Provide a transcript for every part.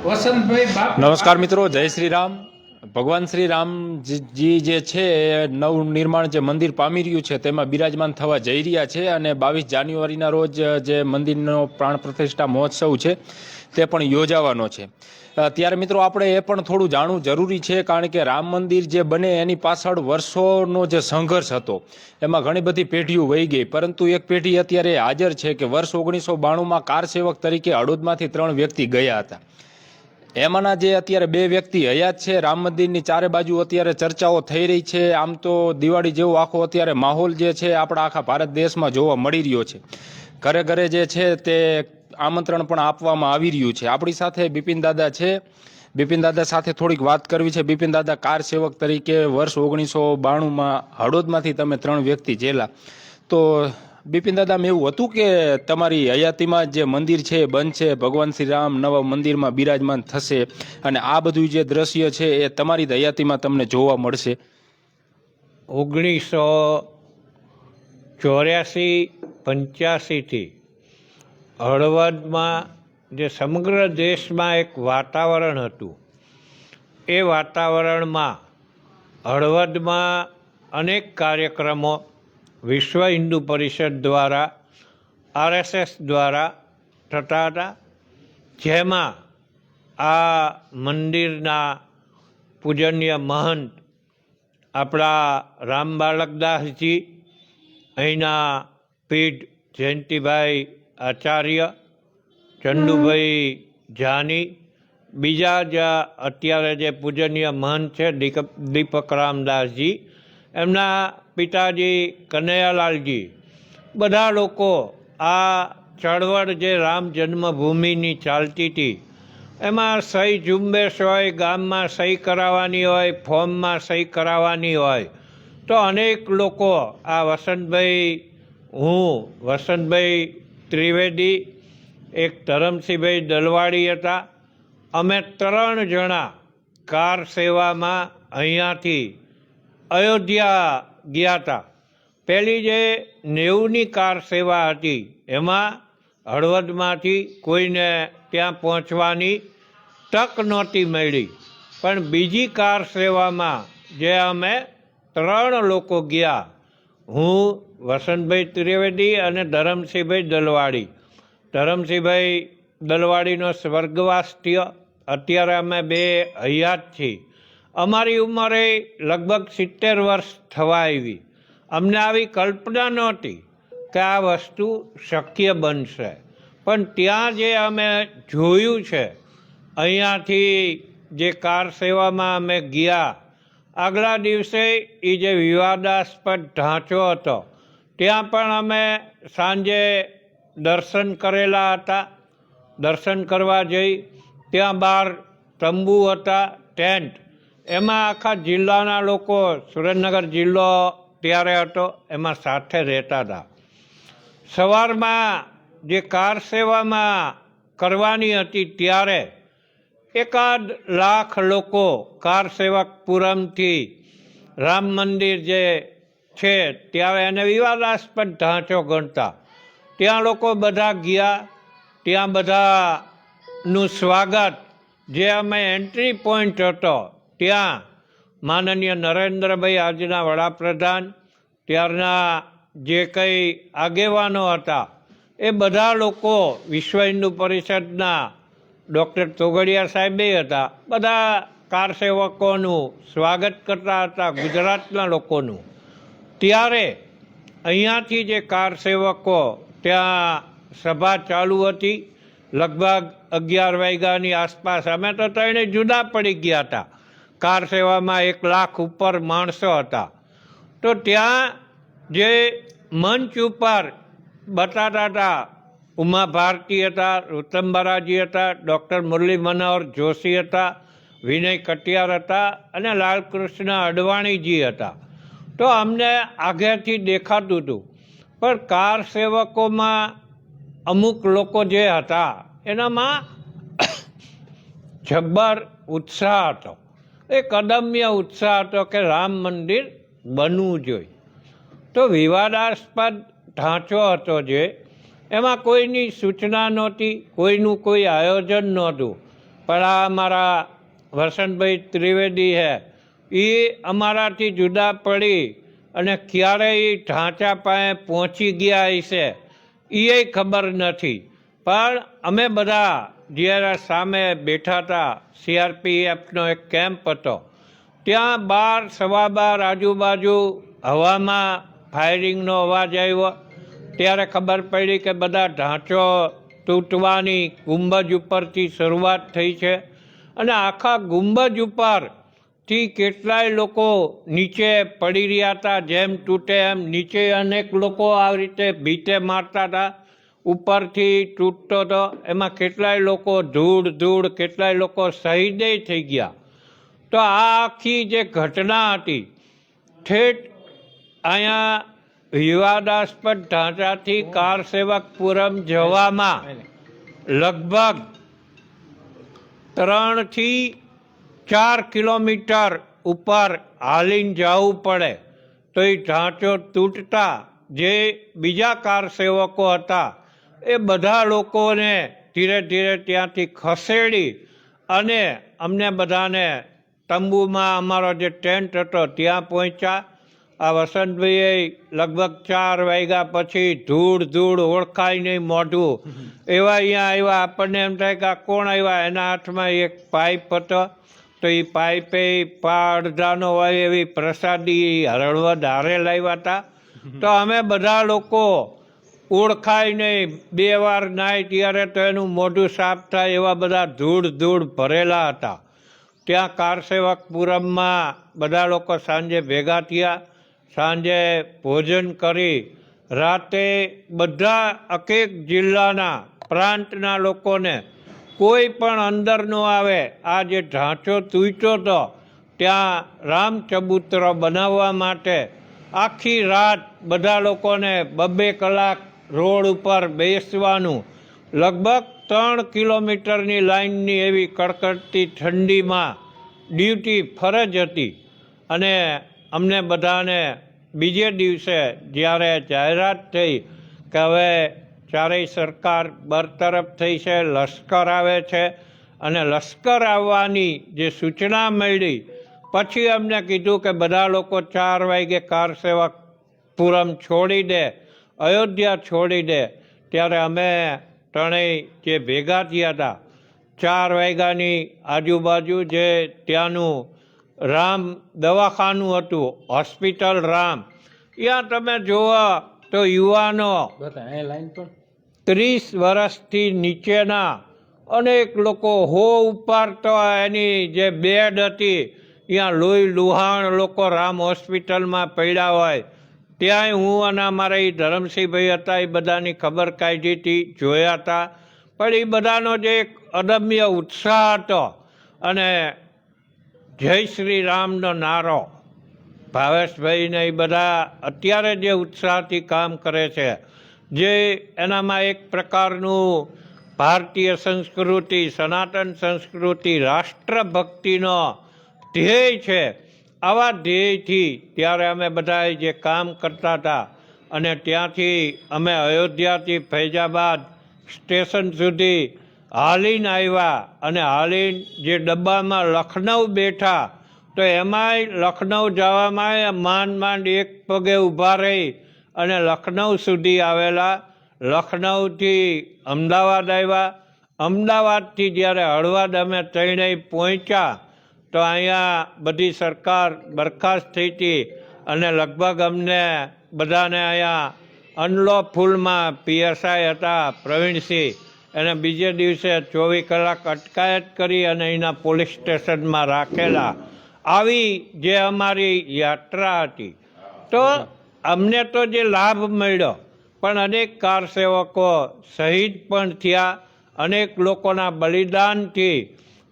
નમસ્કાર મિત્રો, જય શ્રી રામ ભગવાન શ્રી રામજી જે છે, નવ નિર્માણ જે મંદિર પામી રહ્યું છે, તેમાં બિરાજમાન થવા જઈ રહ્યા છે અને બાવીસ જાન્યુઆરીના રોજ જે મંદિરનો પ્રાણ પ્રતિષ્ઠા મહોત્સવ છે, તે પણ યોજાવાનો છે. ત્યારે મિત્રો, આપણે એ પણ થોડું જાણવું જરૂરી છે, કારણ કે રામ મંદિર જે બને, એની પાછળ વર્ષોનો જે સંઘર્ષ હતો, એમાં ઘણી બધી પેઢીઓ વહી ગઈ. પરંતુ એક પેઢી અત્યારે હાજર છે કે વર્ષ ઓગણીસો બાણુંમાં કાર સેવક તરીકે હળોદમાંથી ત્રણ વ્યક્તિ ગયા હતા. એમાંના જે અત્યારે બે વ્યક્તિ હયાત છે, રામ મંદિરની ચારે બાજુ અત્યારે ચર્ચાઓ થઈ રહી છે. આમ તો દિવાળી જેવો આખો અત્યારે માહોલ જે છે, આપણા આખા ભારત દેશમાં જોવા મળી રહ્યો છે. ઘરે ઘરે જે છે તે આમંત્રણ પણ આપવામાં આવી રહ્યું છે. આપણી સાથે બિપિન દાદા છે. બિપિન દાદા સાથે થોડીક વાત કરવી છે. બિપિન દાદા કાર સેવક તરીકે વર્ષ ઓગણીસો બાણુંમાં હળોદમાંથી તમે ત્રણ વ્યક્તિ જેલા. તો બિપિન દાદા એવું હતું કે તમારી હયાતીમાં જે મંદિર છે એ છે, ભગવાન શ્રી રામ નવા મંદિરમાં બિરાજમાન થશે અને આ બધું જે દ્રશ્ય છે એ તમારી હયાતીમાં તમને જોવા મળશે. ઓગણીસો ચોર્યાસી પંચ્યાસીથી હળવદમાં જે સમગ્ર દેશમાં એક વાતાવરણ હતું, એ વાતાવરણમાં હળવદમાં અનેક કાર્યક્રમો વિશ્વ હિન્દુ પરિષદ દ્વારા, આરએસએસ દ્વારા થતા હતા જેમાં આ મંદિરના પૂજનીય મહંત આપણા રામ બાળકદાસજી અહીંના પીઠ જયંતિભાઈ આચાર્ય, ચંદુભાઈ જાની, બીજા જ અત્યારે જે પૂજનીય મહંત છે દીપક રામદાસજી, એમના પિતાજી કનૈયાલાલજી, બધા લોકો આ ચળવળ જે રામ જન્મભૂમિની ચાલતી હતી, એમાં સહી ઝુંબેશ હોય, ગામમાં સહી કરાવવાની હોય, ફોર્મમાં સહી કરાવવાની હોય, તો અનેક લોકો આ વસંતભાઈ, હું, વસંતભાઈ ત્રિવેદી, એક ધરમસિંહભાઈ દલવાડી હતા, અમે ત્રણ જણા કાર સેવામાં અહીંયાથી અયોધ્યા ગયા હતા. પહેલી જે નેવુંની કાર સેવા હતી, એમાં હળવદમાંથી કોઈને ત્યાં પહોંચવાની તક નહોતી મળી. પણ બીજી કાર સેવામાં, જે અમે ત્રણ લોકો ગયા, હું, વસંતભાઈ ત્રિવેદી અને ધરમસિંહભાઈ દલવાડી. ધરમસિંહભાઈ દલવાડીનો સ્વર્ગવાસ થયો. અત્યારે અમે બે હયાત છીએ. અમારી ઉંમરે લગભગ સિત્તેર વર્ષ થવા આવી. અમને આવી કલ્પના નહોતી કે આ વસ્તુ શક્ય બનશે. પણ ત્યાં જે અમે જોયું છે, અહીંયાથી જે કાર સેવામાં અમે ગયા, આગલા દિવસે એ જે વિવાદાસ્પદ ઢાંચો હતો, ત્યાં પણ અમે સાંજે દર્શન કરેલા હતા. દર્શન કરવા જઈ ત્યાં બહાર તંબુ હતા, ટેન્ટ એમાં આખા જિલ્લાના લોકો, સુરેન્દ્રનગર જિલ્લો ત્યારે હતો, એમાં સાથે રહેતા હતા. સવારમાં જે કાર સેવામાં કરવાની હતી ત્યારે એકાદ લાખ લોકો કાર સેવક પુરમથી રામ મંદિર જે છે ત્યારે એને વિવાદાસ્પદ ઢાંચો ગણતા. ત્યાં લોકો બધા ગયા, ત્યાં બધાનું સ્વાગત, જે અમે એન્ટ્રી પોઈન્ટ હતો. ત્યાં માનનીય નરેન્દ્રભાઈ આજના વડાપ્રધાન, ત્યારના જે કંઈ આગેવાનો હતા, એ બધા લોકો વિશ્વ હિન્દુ પરિષદના ડૉક્ટર તોગડિયા સાહેબે હતા. બધા કાર સેવકોનું સ્વાગત કરતા હતા, ગુજરાતના લોકોનું. ત્યારે અહીંયાથી જે કાર સેવકો ત્યાં સભા ચાલુ હતી, લગભગ અગિયાર વાગ્યાની આસપાસ. અમે તો ત્રણે જુદા પડી ગયા હતા. કાર સેવામાં એક લાખ ઉપર માણસો હતા. તો ત્યાં જે મંચ ઉપર બતાતા હતા, ઉમા ભારતી હતા રુતંબરાજી હતા, ડૉક્ટર મુરલી મનોહર જોશી હતા, વિનય કટિયાર હતા અને લાલકૃષ્ણ અડવાણીજી હતા. તો અમને આગેથી દેખાતું હતું. પણ કાર સેવકોમાં અમુક લોકો જે હતા, એનામાં જબ્બર ઉત્સાહ હતો. એક અદમ્ય ઉત્સાહ હતો કે રામ મંદિર બનવું જોઈએ. તો વિવાદાસ્પદ ઢાંચો હતો જે, એમાં કોઈની સૂચના નહોતી, કોઈનું કોઈ આયોજન નહોતું. પણ આ અમારા વસંતભાઈ ત્રિવેદી હે, એ અમારાથી જુદા પડી અને ક્યારે એ ઢાંચા પાસે પહોંચી ગયા હશે એ ખબર નથી. પણ અમે બધા જ્યારે સામે બેઠા હતા. સીઆરપીએફનો એક કેમ્પ હતો. ત્યાં બાર, સવા બાર આજુબાજુ હવામાં ફાયરિંગનો અવાજ આવ્યો. ત્યારે ખબર પડી કે બધા ઢાંચો તૂટવાની ગુંબજ ઉપરથી શરૂઆત થઈ છે અને આખા ગુંબજ ઉપરથી કેટલાય લોકો નીચે પડી રહ્યા હતા. જેમ તૂટે એમ નીચે અનેક લોકો આવી રીતે ભીતે મારતા હતા. ઉપરથી તૂટતો હતો એમાં કેટલાય લોકો ધૂળ ધૂળ, કેટલાય લોકો શહીદે થઈ ગયા. તો આ આખી જે ઘટના હતી, ઠેઠ અહીંયા વિવાદાસ્પદ ઢાંચાથી કાર સેવકપુરમ જવામાં લગભગ ત્રણથી ચાર કિલોમીટર ઉપર હાલીને જવું પડે. તો એ ઢાંચો તૂટતા જે બીજા કાર સેવકો હતા એ બધા લોકોને ધીરે ધીરે ત્યાંથી ખસેડી અને અમને બધાને તંબુમાં અમારો જે ટેન્ટ હતો ત્યાં પહોંચ્યા. આ વસંતભાઈએ લગભગ ચાર વાગ્યા પછી ધૂળ ધૂળ ઓળખાય નહીં મોઢું. એવા અહીંયા આવ્યા. આપણને એમ થાય કે આ કોણ આવ્યા? એના હાથમાં એક પાઇપ હતો. તો એ પાઇપે પાડધાનો હોય એવી પ્રસાદી હરળવા ધારે લાવ્યા હતા. તો અમે બધા લોકો ઓળખાય નહીં. બે વાર નાય ત્યારે તો એનું મોઢું સાફ થાય એવા બધા ધૂળ ધૂળ ભરેલા હતા. ત્યાં કારસેવકપુરમમાં બધા લોકો સાંજે ભેગા થયા. સાંજે ભોજન કરી. રાતે બધા અકેક જિલ્લાના પ્રાંતના લોકોને કોઈ પણ અંદર ન આવે. આ જે ઢાંચો તૂટ્યો હતો ત્યાં રામ ચબૂતરો બનાવવા માટે આખી રાત બધા લોકોને બબ્બે કલાક રોડ ઉપર બેસવાનું. લગભગ ત્રણ કિલોમીટરની લાઇનની એવી કડકડતી ઠંડીમાં ડ્યુટી ફરજ હતી. અને અમને બધાને બીજે દિવસે જ્યારે જાહેરાત થઈ કે હવે ચારેય સરકાર બરતરફ થઈ છે, લશ્કર આવે છે અને લશ્કર આવવાની જે સૂચના મળી, પછી અમને કીધું કે બધા લોકો ચાર વાગે કાર સેવકપુરમ છોડી દે. અયોધ્યા છોડી દે. ત્યારે અમે ત્રણેય જે ભેગા થયા હતા ચાર વાગ્યાની આજુબાજુ જે ત્યાંનું રામ દવાખાનું હતું હોસ્પિટલ રામ. ત્યાં તમે જોવા તો યુવાનો ત્રીસ વર્ષથી નીચેના અનેક લોકો હો ઉપર તો એની જે બેડ હતી ત્યાં લોહી લુહાણ લોકો રામ હોસ્પિટલમાં પડ્યા હોય ત્યાંય હું અને અમારા એ ધરમસિંહભાઈ હતા એ બધાની ખબર કાઢીથી જોયા હતા પણ એ બધાનો જે એક અદમ્ય ઉત્સાહ હતો અને જય શ્રી રામનો નારો ભાવેશભાઈને એ બધા અત્યારે જે ઉત્સાહથી કામ કરે છે, જે એનામાં એક પ્રકારનું ભારતીય સંસ્કૃતિ, સનાતન સંસ્કૃતિ, રાષ્ટ્રભક્તિનો ધ્યેય છે આવા ધ્યેયથી ત્યારે અમે બધાએ જે કામ કરતા હતા અને ત્યાંથી અમે અયોધ્યાથી ફૈજાબાદ સ્ટેશન સુધી હાલીન આવ્યા અને હાલીન જે ડબ્બામાં લખનઉ બેઠા, તો એમાંય લખનઉ જવામાં માંડ માંડ એક પગે ઊભા રહી અને લખનઉ સુધી આવેલા. લખનઉથી અમદાવાદ આવ્યા. અમદાવાદથી જ્યારે હળવદ અમે ત્રણેય પહોંચ્યા તો અહીંયા બધી સરકાર બરખાસ્ત થઈ હતી અને લગભગ અમને બધાને અહીંયા અનલો ફૂલમાં પીએસઆઈ હતા પ્રવીણસિંહ. એને બીજે દિવસે ચોવીસ કલાક અટકાયત કરી અને એના પોલીસ સ્ટેશનમાં રાખેલા. આવી જે અમારી યાત્રા હતી. તો અમને તો જે લાભ મળ્યો, પણ અનેક કાર સેવકો શહીદ પણ થયા, અનેક લોકોના બલિદાનથી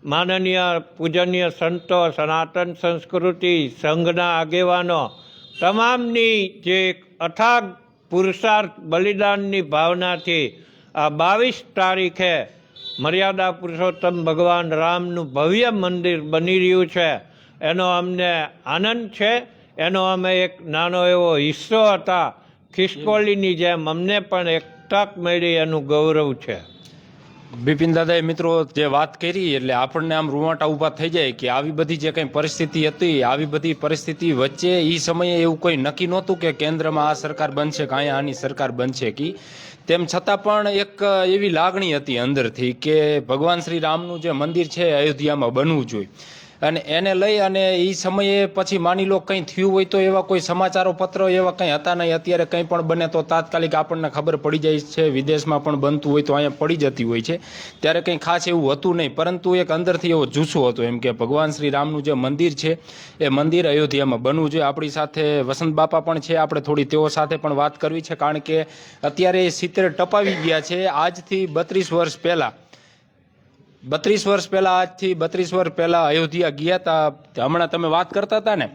માનનીય પૂજનીય સંતો, સનાતન સંસ્કૃતિ, સંઘના આગેવાનો, તમામની જે અથાગ પુરુષાર્થ બલિદાનની ભાવનાથી આ બાવીસ તારીખે મર્યાદા પુરુષોત્તમ ભગવાન રામનું ભવ્ય મંદિર બની રહ્યું છે. એનો અમને આનંદ છે. એનો અમે એક નાનો એવો હિસ્સો હતા. ખિસકોલીની જેમ અમને પણ એક તક મળી એનું ગૌરવ છે. બિપિન દાદાએ મિત્રો જે વાત કરી, એટલે આપણને આમ રૂવાટા ઊભા થઈ જાય કે આવી બધી જે કંઈ પરિસ્થિતિ હતી, આવી બધી પરિસ્થિતિ વચ્ચે એ સમયે એવું કોઈ નક્કી નહોતું કે કેન્દ્રમાં આ સરકાર બનશે કે અહીંયા આની સરકાર બનશે કે. તેમ છતાં પણ એક એવી લાગણી હતી અંદરથી કે ભગવાન શ્રી રામનું જે મંદિર છે, અયોધ્યામાં બનવું જોઈએ. અને એને લઈ અને એ સમયે પછી માની લો કંઈ થયું હોય તો એવા કોઈ સમાચારો, પત્ર એવા કંઈ હતા નહીં. અત્યારે કંઈ પણ બને તો તાત્કાલિક આપણને ખબર પડી જાય છે, વિદેશમાં પણ બનતું હોય તો અહીંયા પડી જતી હોય છે. ત્યારે કંઈ ખાસ એવું હતું નહીં, પરંતુ એક અંદરથી એવો જુસ્સો હતો એમ કે ભગવાન શ્રી રામનું જે મંદિર છે, એ મંદિર અયોધ્યામાં બનવું જોઈએ આપણી સાથે વસંત બાપા પણ છે. આપણે થોડી તેઓ સાથે પણ વાત કરવી છે, કારણ કે અત્યારે સિત્તેર ટપાવી ગયા છે. આજથી બત્રીસ વર્ષ પહેલાં બત્રીસ વર્ષ પહેલાં આજથી બત્રીસ વર્ષ પહેલાં અયોધ્યા ગયા હતા હમણાં તમે વાત કરતા હતા ને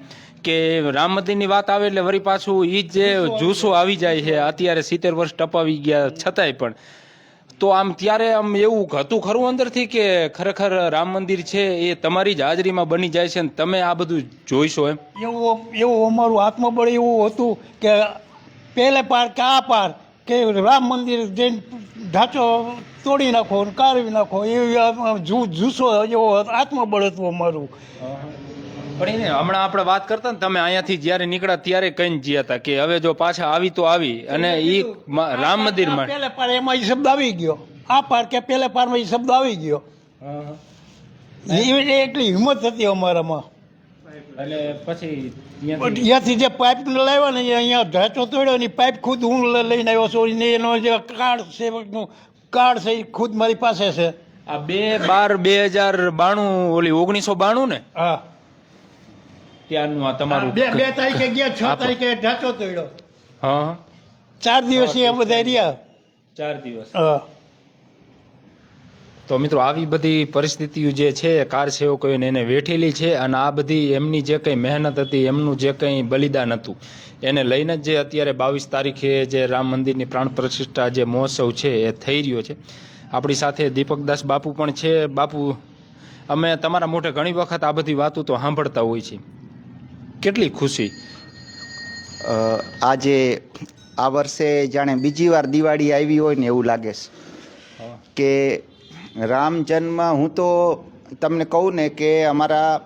કે રામ મંદિરની વાત આવે એટલે વળી પાછું એ જે જુસ્સો આવી જાય છે. અત્યારે સિત્તેર વર્ષ ટપાવી ગયા છતાંય પણ. તો આમ ત્યારે આમ એવું હતું ખરું અંદરથી કે ખરેખર રામ મંદિર છે એ તમારી જ હાજરીમાં બની જાય છે ને તમે આ બધું જોઈશો એમ? એવું એવું અમારું આત્મબળ એવું હતું કે પહેલે પાર કે આ પાર કે રામ મંદિર જઈને ઢાંચો તોડી નાખો કારવી કાઢી નાખો. એ જુસ્સો એવો આત્મબળ હતું અમારું પણ એને હમણાં આપણે વાત કરતા ને તમે અહીંયાથી જ્યારે નીકળ્યા ત્યારે કઈ ગયા હતા કે હવે જો પાછા આવી તો આવી. અને એ રામ મંદિરમાં. પેલે પાર એમાં એ શબ્દ આવી ગયો. આ પાર કે પહેલે પારમાં એ શબ્દ આવી ગયો. એટલી હિંમત હતી અમારામાં. અને પછી અહીંયાથી જે પાઇપ લાવ્યા ને અહીંયા ઢાંચો તોડ્યો ને પાઇપ ખુદ હું લઈને આવ્યો છું. એનો જે કાર્ડ છે કાર્ડ છે એ ખુદ મારી પાસે છે. આ બે બાર બે હજાર બાણું ઓલી ઓગણીસો બાણું ને? હા. ત્યારનું આ તમારું બે બે તારીખે ગયા છ તારીખે ઢાંચો તોડ્યો હા ચાર દિવસ એ બધા રહ્યા. ચાર દિવસ. હા. તો મિત્રો આવી બધી પરિસ્થિતિઓ જે છે કાર સેવકોને એને વેઠેલી છે અને આ બધી એમની જે કંઈ મહેનત હતી એમનું જે કંઈ બલિદાન હતું એને લઈને જ જે અત્યારે બાવીસ તારીખે જે રામ મંદિરની પ્રાણ પ્રતિષ્ઠા જે મહોત્સવ છે એ થઈ રહ્યો છે. આપણી સાથે દીપકદાસ બાપુ પણ છે. બાપુ અમે તમારા મોઢે ઘણી વખત આ બધી વાતો તો સાંભળતા હોય છે કેટલી ખુશી. આજે આ વર્ષે જાણે બીજી વાર દિવાળી આવી હોય ને એવું લાગે છે. કે રામ જન્મ, હું તો તમને કહું ને કે અમારા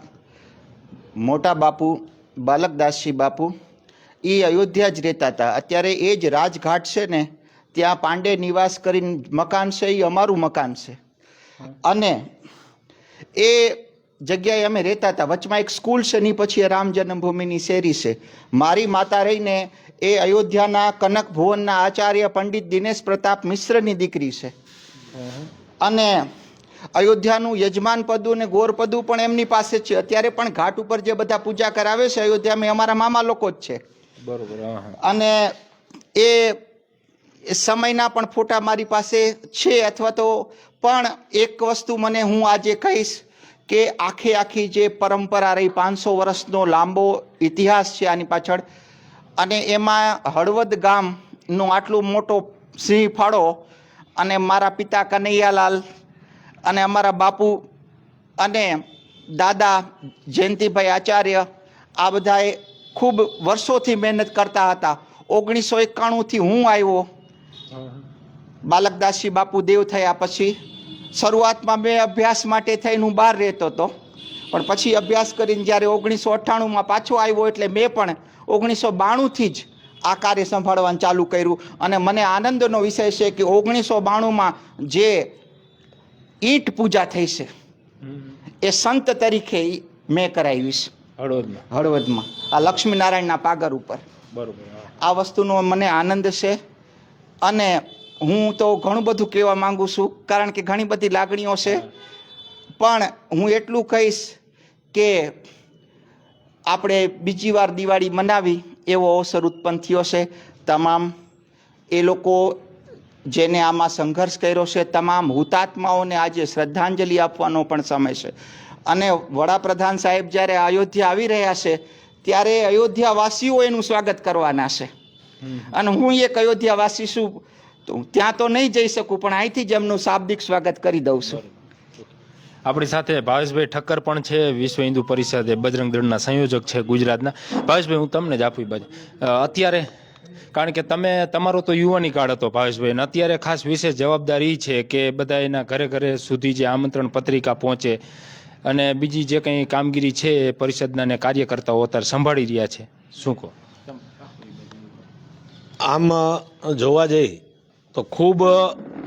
મોટા બાપુ, બાલકદાસજી બાપુ એ અયોધ્યા જ રહેતા હતા. અત્યારે એ જ રાજઘાટ છે ને, ત્યાં પાંડે નિવાસ કરીને મકાન છે એ અમારું મકાન છે. અને એ જગ્યાએ અમે રહેતા હતા. વચમાં એક સ્કૂલ છે ની પછી રામ જન્મભૂમિની શેરી છે. મારી માતા રહીને એ અયોધ્યાના કનક ભુવનના આચાર્ય પંડિત દિનેશ પ્રતાપ મિશ્રની દીકરી છે. અને અયોધ્યાનું યજમાન પદું અને ગોર પદું પણ એમની પાસે છે. અત્યારે પણ ઘાટ ઉપર જે બધા પૂજા કરાવે છે અયોધ્યામાં અમારા મામા લોકો જ છે. બરોબર અને એ એ સમયના પણ ફોટા મારી પાસે છે અથવા તો પણ એક વસ્તુ મને હું આજે કહીશ કે આખે આખી જે પરંપરા રહી પાંચસો વર્ષનો લાંબો ઇતિહાસ છે આની પાછળ. અને એમાં હળવદ ગામનો આટલો મોટો સિંહ ફાળો અને મારા પિતા કનૈયાલાલ અને અમારા બાપુ અને દાદા જયંતિભાઈ આચાર્ય આ બધાએ ખૂબ વર્ષોથી મહેનત કરતા હતા. ઓગણીસો એકાણુંથી હું આવ્યો. બાલકદાસજી બાપુ દેવ થયા પછી શરૂઆતમાં મેં અભ્યાસ માટે થઈને હું બહાર રહેતો હતો. પણ પછી અભ્યાસ કરીને જ્યારે ઓગણીસો અઠ્ઠાણુંમાં પાછો આવ્યો એટલે મેં પણ ઓગણીસો બાણુંથી જ આ કાર્ય સંભાળવાનું ચાલુ કર્યું. અને મને આનંદનો વિષય છે કે ઓગણીસો બાણુંમાં જે ઈંટ પૂજા થઈ છે એ સંત તરીકે મેં કરાવી છે. હળવદમાં? હળવદમાં. આ લક્ષ્મીનારાયણના પાગર ઉપર. બરોબર આ વસ્તુનો મને આનંદ છે. અને હું તો ઘણું બધું કહેવા માંગુ છું કારણ કે ઘણી બધી લાગણીઓ છે. પણ હું એટલું કહીશ કે આપણે બીજી વાર દિવાળી મનાવી એવો અવસર ઉત્પન્ન થયો છે. તમામ એ લોકો જેને આમાં સંઘર્ષ કર્યો છે, તમામ હુતાત્માઓને આજે શ્રદ્ધાંજલિ આપવાનો પણ સમય છે. અને વડાપ્રધાન સાહેબ જ્યારે અયોધ્યા આવી રહ્યા છે, ત્યારે અયોધ્યાવાસીઓ એનું સ્વાગત કરવાના છે. અને હું એક અયોધ્યાવાસી છું ત્યાં તો નહીં જઈ શકું, પણ અહીંથી જ એમનું શાબ્દિક સ્વાગત કરી દઉં છું. આપણી સાથે ભાવેશભાઈ ઠક્કર પણ છે, વિશ્વ હિન્દુ પરિષદ બજરંગ દળના સંયોજક છે ગુજરાતના. ભાવેશભાઈ, હું તમને જ આપી બાજુ. અત્યારે, કારણ કે તમે, તમારો તો યુવાની કાળ હતો ભાવેશભાઈ અત્યારે ખાસ વિશેષ જવાબદારી છે કે બધા એના ઘરે ઘરે સુધી જે આમંત્રણ પત્રિકા પહોંચે અને બીજી જે કંઈ કામગીરી છે એ પરિષદના કાર્યકર્તાઓ અત્યારે સંભાળી રહ્યા છે. શું કહો? આમ જોવા જઈ તો ખૂબ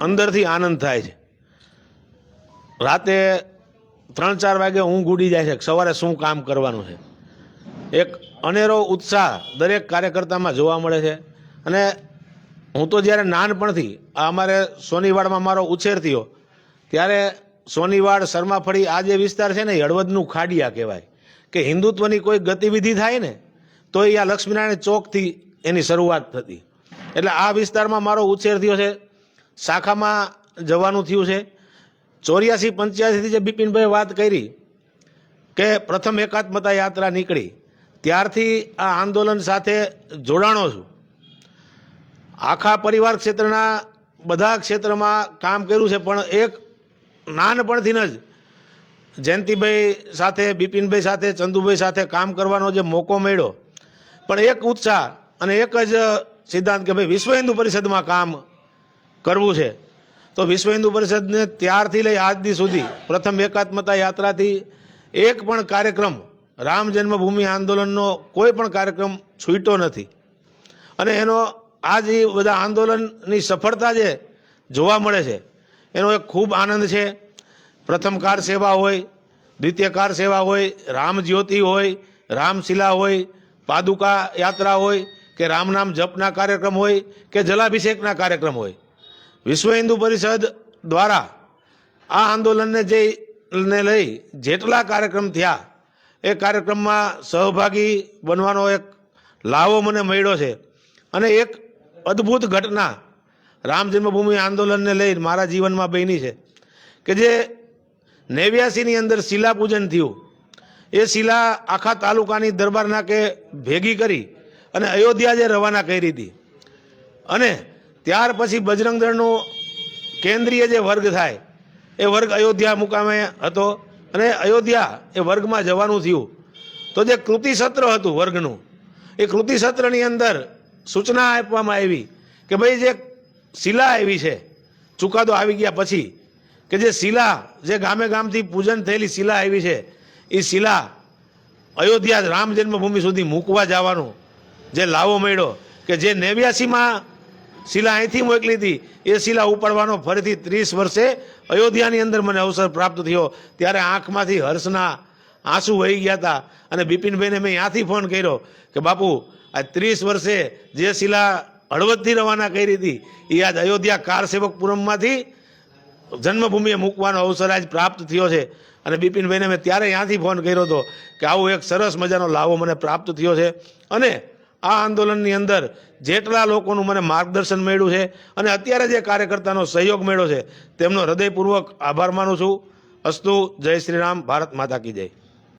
અંદરથી આનંદ થાય છે. રાતે ત્રણ ચાર વાગે ઊંઘ ઉડી જાય છે સવારે શું કામ કરવાનું છે. એક અનેરો ઉત્સાહ દરેક કાર્યકર્તામાં જોવા મળે છે. અને હું તો જ્યારે નાનપણથી આ અમારે સોનીવાડમાં મારો ઉછેર થયો, ત્યારે સોનીવાડ શર્માફળી આ જે વિસ્તાર છે ને, એ હળવદનું ખાડિયા કહેવાય. કે હિન્દુત્વની કોઈ ગતિવિધિ થાય ને તો એ આ લક્ષ્મીનારાયણ ચોકથી એની શરૂઆત થતી. એટલે આ વિસ્તારમાં મારો ઉછેર થયો છે. શાખામાં જવાનું થયું છે. ચોર્યાસી પંચ્યાસીથી જે બિપિનભાઈ વાત કરી, કે પ્રથમ એકાત્મતા યાત્રા નીકળી, ત્યારથી આ આંદોલન સાથે જોડાણો છું. આખા પરિવાર ક્ષેત્રના, બધા ક્ષેત્રમાં કામ કર્યું છે, પણ એક નાનપણથી જ જયંતિભાઈ સાથે, બિપિનભાઈ સાથે, ચંદુભાઈ સાથે કામ કરવાનો જે મોકો મળ્યો, પણ એક ઉત્સાહ અને એક જ સિદ્ધાંત કે ભાઈ વિશ્વ હિન્દુ પરિષદમાં કામ કરવું છે. તો વિશ્વ હિન્દુ પરિષદને ત્યારથી લઈ આજ દી સુધી પ્રથમ એકાત્મતા યાત્રાથી એક પણ કાર્યક્રમ રામ જન્મભૂમિ આંદોલનનો કોઈ પણ કાર્યક્રમ છૂટ્યો નથી. અને એનો આ જે બધા આંદોલનની સફળતા જે જોવા મળે છે, એનો એક ખૂબ આનંદ છે. પ્રથમ કાર સેવા હોય, દ્વિતીય કાર સેવા હોય, રામ જ્યોતિ હોય રામશિલા હોય, પાદુકા યાત્રા હોય, કે રામ નામ જપના કાર્યક્રમ હોય, કે જલાભિષેકના કાર્યક્રમ હોય. વિશ્વ હિન્દુ પરિષદ દ્વારા આ આંદોલનને જે ને લઈ જેટલા કાર્યક્રમ થયા, એ કાર્યક્રમમાં સહભાગી બનવાનો એક લાવો મને મળ્યો છે. અને એક અદ્ભુત ઘટના રામ જન્મભૂમિ આંદોલનને લઈ મારા જીવનમાં બની છે કે જે નેવ્યાસીની અંદર શિલા પૂજન થયું. એ શિલા આખા તાલુકાની દરબાર નાકે ભેગી કરી અને અયોધ્યા જે રવાના કરી હતી અને ત્યાર પછી બજરંગ કેન્દ્રીય જે વર્ગ થાય, એ વર્ગ અયોધ્યા મુકામે હતો અને અયોધ્યા એ વર્ગમાં જવાનું થયું. તો જે કૃતિ સત્ર હતું વર્ગનું, એ કૃતિ સત્રની અંદર સૂચના આપવામાં આવી કે ભાઈ જે શિલા આવી છે, ચુકાદો આવી ગયા પછી, કે જે શિલા, જે ગામે ગામથી પૂજન થયેલી શિલા આવી છે, એ શિલા અયોધ્યા રામ જન્મભૂમિ સુધી મૂકવા જવાનું જે લાવો મળ્યો, કે જે નેવ્યાસીમાં શિલા અહીંથી મોકલી હતી. એ શિલા ઉપાડવાનો ફરીથી ત્રીસ વર્ષે અયોધ્યાની અંદર મને અવસર પ્રાપ્ત થયો. ત્યારે આંખમાંથી હર્ષના આંસુ વહી ગયા હતા. અને બિપિનભાઈને મેં ત્યાંથી ફોન કર્યો કે, બાપુ, આ ત્રીસ વર્ષે જે શિલા હળવદથી રવાના કરી હતી, એ આજ અયોધ્યા કાર સેવકપુરમમાંથી જન્મભૂમિએ મૂકવાનો અવસર આજ પ્રાપ્ત થયો છે. અને બિપિનભાઈને મેં ત્યારે ત્યાંથી ફોન કર્યો હતો કે, આવો એક સરસ મજાનો લાવો મને પ્રાપ્ત થયો છે. અને આ આંદોલનની અંદર જેટલા લોકોનું મને માર્ગદર્શન મળ્યું છે અને અત્યારે જે કાર્યકર્તાનો સહયોગ મળ્યો છે, તેમનો હૃદયપૂર્વક આભાર માનું છું. અસ્તુ, જય શ્રી રામ ભારત માતા કી જય.